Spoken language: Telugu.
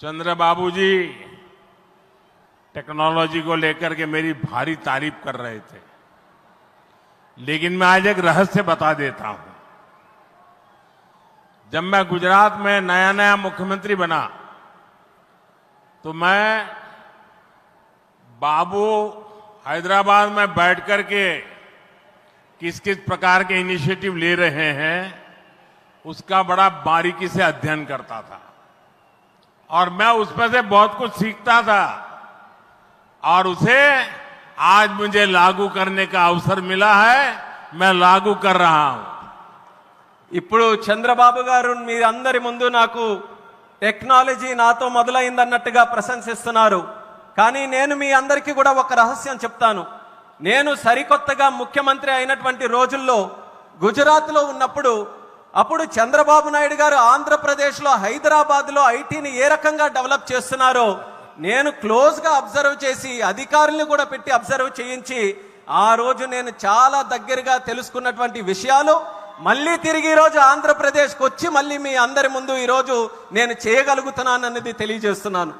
चंद्र बाबू जी टेक्नोलॉजी को लेकर के मेरी भारी तारीफ़ कर रहे थे। लेकिन मैं आज एक रहस्य बता देता हूँ। जब मैं गुजरात में नया नया मुख्यमंत्री बना तो मैं बाबू हैदराबाद में बैठ कर के किस किस प्रकार के इनिशिएटिव ले रहे हैं, उसका बड़ा बारीकी से अध्ययन करता था। और मैं उसमें से बहुत कुछ सीखता था और उसे आज मुझे लागू करने का अवसर मिला है मैं लागू कर रहा हूं ఇప్పుడు చంద్రబాబు గారు మీ అందరి ముందు నాకు టెక్నాలజీ నాతో మొదలైందన్నట్టుగా ప్రశంసిస్తున్నారు కానీ నేను మీ అందరికీ కూడా ఒక రహస్యం చెప్తాను నేను సరికొత్తగా ముఖ్యమంత్రి అయినటువంటి రోజుల్లో గుజరాత్లో ఉన్నప్పుడు అప్పుడు చంద్రబాబు నాయుడు గారు ఆంధ్రప్రదేశ్లో హైదరాబాద్లో ఐటీని ఏ రకంగా డెవలప్ చేస్తున్నారో నేను క్లోజ్గా అబ్జర్వ్ చేసి అధికారుల్ని కూడా పెట్టి అబ్జర్వ్ చేయించి ఆ రోజు నేను చాలా దగ్గరగా తెలుసుకున్నటువంటి విషయాలు మళ్ళీ తిరిగి ఈరోజు ఆంధ్రప్రదేశ్కి వచ్చి మళ్ళీ మీ అందరి ముందు ఈరోజు నేను చేయగలుగుతున్నానన్నది తెలియజేస్తున్నాను.